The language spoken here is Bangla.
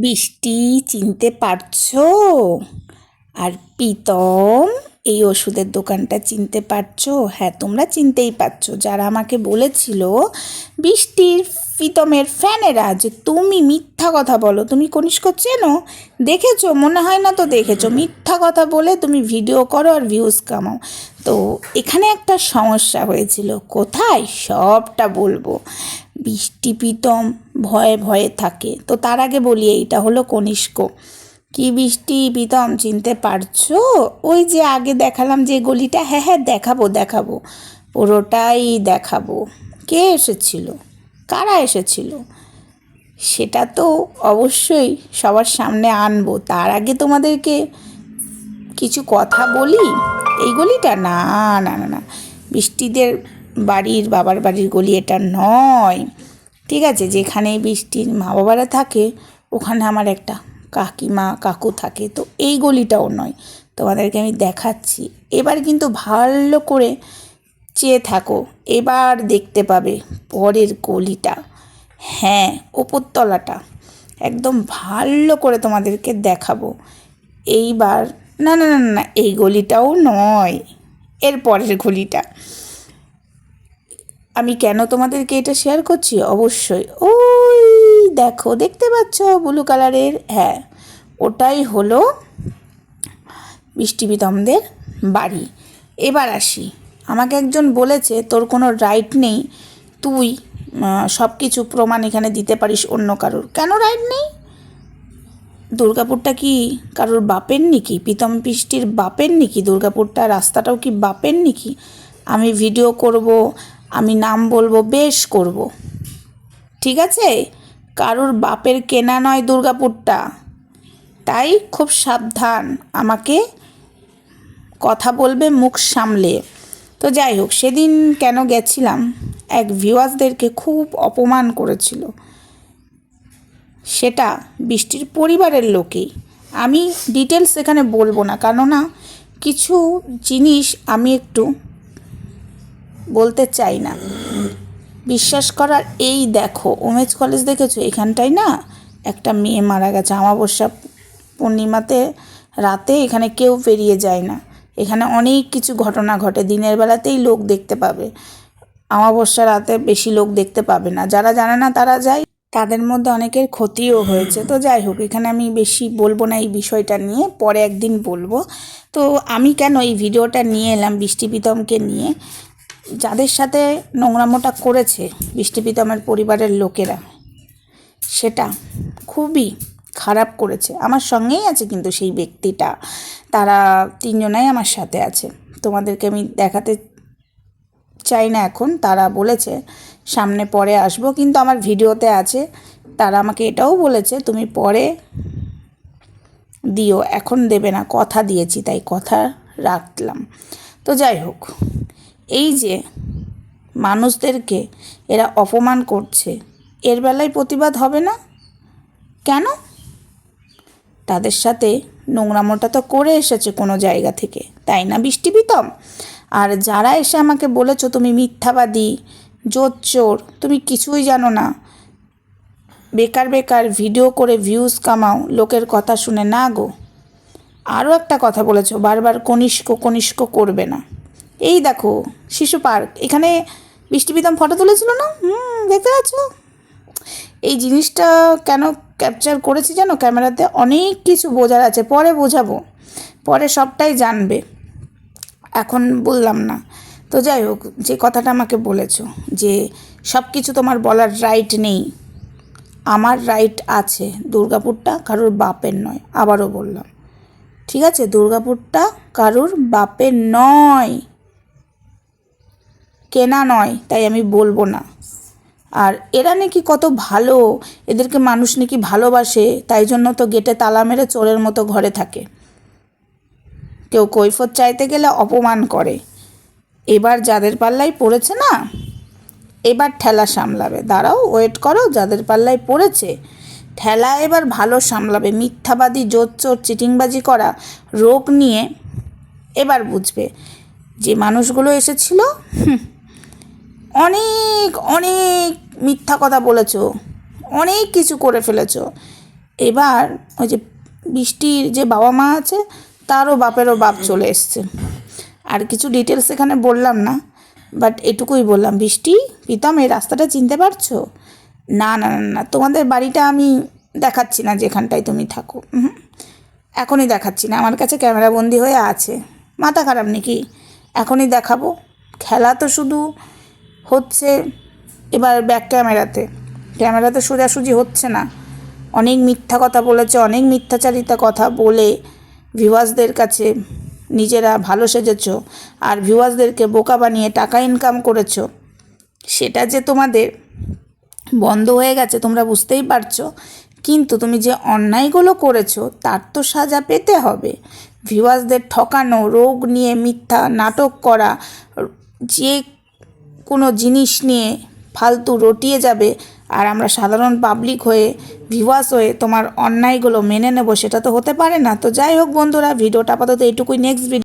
বৃষ্টি চিনতে পারছ? আর প্রীতম, এই ওষুধের দোকানটা চিনতে পারছ? হ্যাঁ তোমরা চিনতেই পারছ। যারা আমাকে বলেছিল বৃষ্টির প্রীতমের ফ্যানেরা যে তুমি মিথ্যা কথা বলো। তুমি কনিষ্ক চেনো? দেখেছ? মনে হয় না তো দেখেছ। মিথ্যা কথা বলে তুমি ভিডিও করো আর ভিউজ কামাও। তো এখানে একটা সমস্যা হয়েছিল। কোথায়? সবটা বলব। বৃষ্টি প্রীতম ভয়ে ভয়ে থাকে। তো তার আগে বলি এইটা হলো কনিষ্ক। কি বৃষ্টি প্রীতম, চিনতে পারছ? ওই যে আগে দেখালাম যে গলিটা হ্যাঁ হ্যাঁ দেখাবো দেখাবো। পুরোটাই দেখাবো। কে এসেছিল? কারা এসেছিল? সেটা তো অবশ্যই সবার সামনে আনব। তার আগে তোমাদেরকে কিছু কথা বলি? এই গলিটা? না না না না। বৃষ্টিদের বাড়ির, বাবার বাড়ির গলি এটা নয়। ঠিক আছে যেখানে বৃষ্টির মা বাবারা থাকে, ওখানে আমার একটা কাকিমা, কাকু থাকে। তো এই গলিটাও নয়, তোমাদেরকে আমি দেখাচ্ছি। এবার কিন্তু ভালো করে চেয়ে থাকো, এবার দেখতে পাবে পরের গলিটা। হ্যাঁ ওপরতলাটা একদম ভালো করে তোমাদেরকে দেখাবো। এইবার না না না না, এই গলিটাও নয়, এর পরের গলিটা। আমি কেন তোমাদেরকে এটা শেয়ার করছি? অবশ্যই। ওই দেখো, দেখতে পাচ্ছ ব্লু কালারের হ্যাঁ ওটাই হলো বৃষ্টিবিতমদের বাড়ি। এবার আসি। আমাকে একজন বলেছে, তোর কোনো রাইট নেই, তুই সব কিছু প্রমাণ এখানে দিতে পারিস অন্য কারোর। কেন রাইট নেই? দুর্গাপুরটা কি কারোর বাপের নাকি? প্রীতম বৃষ্টির বাপের নাকি? দুর্গাপুরটা রাস্তাটাও কি বাপের নাকি? আমি ভিডিও করব আমি নাম বলব, বেশ করব। ঠিক আছে? কারুর বাপের কেনা নয় দুর্গাপুরটা। তাই খুব সাবধান, আমাকে কথা বলবে, মুখ সামলে। তো যাই হোক, সেদিন কেন গেছিলাম? এক ভিউয়ার্সদেরকে খুব অপমান করেছিল। সেটা বৃষ্টির পরিবারের লোকেই। আমি ডিটেলস এখানে বলব না, কেননা কিছু জিনিস আমি একটু বলতে চাই না। বিশ্বাস করার এই দেখো ওমেজ কলেজ দেখেছ? এখানটায় না একটা মেয়ে মারা গেছে। অমাবস্যা পূর্ণিমাতে রাতে এখানে কেউ পেরিয়ে যায় না। এখানে অনেক কিছু ঘটনা ঘটে। দিনের বেলাতেই লোক দেখতে পাবে। অমাবস্যা রাতে বেশি লোক দেখতে পাবে না। যারা জানে না তারা যায়। তাদের মধ্যে অনেকের ক্ষতিও হয়েছে। তো যাই হোক, এখানে আমি বেশি বলব না এই বিষয়টা নিয়ে। পরে একদিন বলব। তো আমি কেন এই ভিডিওটা নিয়ে এলাম বৃষ্টি প্রীতমকে নিয়ে? যাদের সাথে নোংরামোটা করেছে বৃষ্টি প্রীতমের পরিবারের লোকেরা, সেটা খুবই খারাপ করেছে। আমার সঙ্গেই আছে কিন্তু সেই ব্যক্তিটা। তারা তিনজনাই আমার সাথে আছে। তোমাদেরকে আমি দেখাতে চাই না এখন। তারা বলেছে, সামনে পরে আসব। কিন্তু আমার ভিডিওতে আছে, তারা আমাকে এটাও বলেছে, তুমি পরে দিও। এখন দেবে না, কথা দিয়েছি, তাই কথা রাখলাম। তো যাই হোক এই যে মানুষদেরকে এরা অপমান করছে, এর বেলায় প্রতিবাদ হবে না? কেন? তাদের সাথে নোংরামোটা তো করে এসেছে কোনো জায়গা থেকে, তাই না বৃষ্টি প্রীতম আর যারা এসে আমাকে বলেছ তুমি মিথ্যাবাদী, জোচ্চোর, তুমি কিছুই জানো না। বেকার বেকার ভিডিও করে ভিউজ কামাও, লোকের কথা শুনে না গো। আরও একটা কথা বলেছ, বারবার কনিষ্ক কনিষ্ক করবে না। এই দেখো, শিশু পার্ক। এখানে বৃষ্টি প্রীতম ফটো তুলেছিল না? হুম, দেখতে পাচ্ছ? এই জিনিসটা কেন ক্যাপচার করেছি জানো? ক্যামেরাতে অনেক কিছু বোঝার আছে, পরে বোঝাবো। পরে সবটাই জানবে। এখন বললাম না। তো যাই হোক, যে কথাটা আমাকে বলেছ, যে সব কিছু তোমার বলার রাইট নেই। আমার রাইট আছে দুর্গাপুরটা, কারোর বাপের নয়, আবারও বললাম। ঠিক আছে? দুর্গাপুরটা কারোর বাপের নয়। কেনা নয়, তাই আমি বলব না। আর এরা নাকি কত ভালো, এদেরকে মানুষ নাকি ভালোবাসে, তাই জন্য তো গেটে তালা মেরে চোরের মতো ঘরে থাকে। কেউ কৈফত চাইতে গেলে অপমান করে। এবার যাদের পাল্লায় পড়েছে না, এবার ঠেলা সামলাবে। দাঁড়াও, ওয়েট করো, যাদের পাল্লায় পড়েছে, ঠেলা এবার ভালো সামলাবে। মিথ্যাবাদী, জোর চোর, চিটিংবাজি করা, রোগ নিয়ে এবার বুঝবে। যে মানুষগুলো এসেছিল অনেক অনেক মিথ্যা কথা বলেছ। অনেক কিছু করে ফেলেছ। এবার ওই যে বৃষ্টির যে বাবা মা আছে, তারও বাপেরও বাপ চলে এসছে। আর কিছু ডিটেলস এখানে বললাম না বাট এটুকুই বললাম। বৃষ্টি, প্রীতম, এই রাস্তাটা চিনতে পারছ? না না না না তোমাদের বাড়িটা আমি দেখাচ্ছি না যেখানটায় তুমি থাকো। এখনই দেখাচ্ছি না। আমার কাছে ক্যামেরা বন্দি হয়ে আছে। মাথা খারাপ নাকি? এখনই দেখাবো। খেলা তো শুধু হচ্ছে এবার ব্যাক ক্যামেরাতে ক্যামেরাতে সোজাসুজি হচ্ছে না। অনেক মিথ্যা কথা বলেছে, অনেক মিথ্যাচারিতা কথা বলে ভিউয়ার্সদের কাছে নিজেরা ভালো সেজেছ আর ভিউয়ার্সদেরকে বোকা বানিয়ে টাকা ইনকাম করেছ। সেটা যে তোমাদের বন্ধ হয়ে গেছে, তোমরা বুঝতেই পারছ। কিন্তু তুমি যে অন্যায়গুলো করেছ, তার তো সাজা পেতে হবে। ভিউয়ার্সদের ঠকানো, রোগ নিয়ে মিথ্যা নাটক করা, যে কোনো জিনিস নিয়ে ফালতু রটিয়ে যাবে আর আমরা সাধারণ পাবলিক হয়ে ভিভাস হয়ে তোমার অন্যায়গুলো মেনে নেব, সেটা তো হতে পারে না। তো যাই হোক বন্ধুরা, ভিডিওটা আপাতত এটুকুই নেক্সট ভিডিও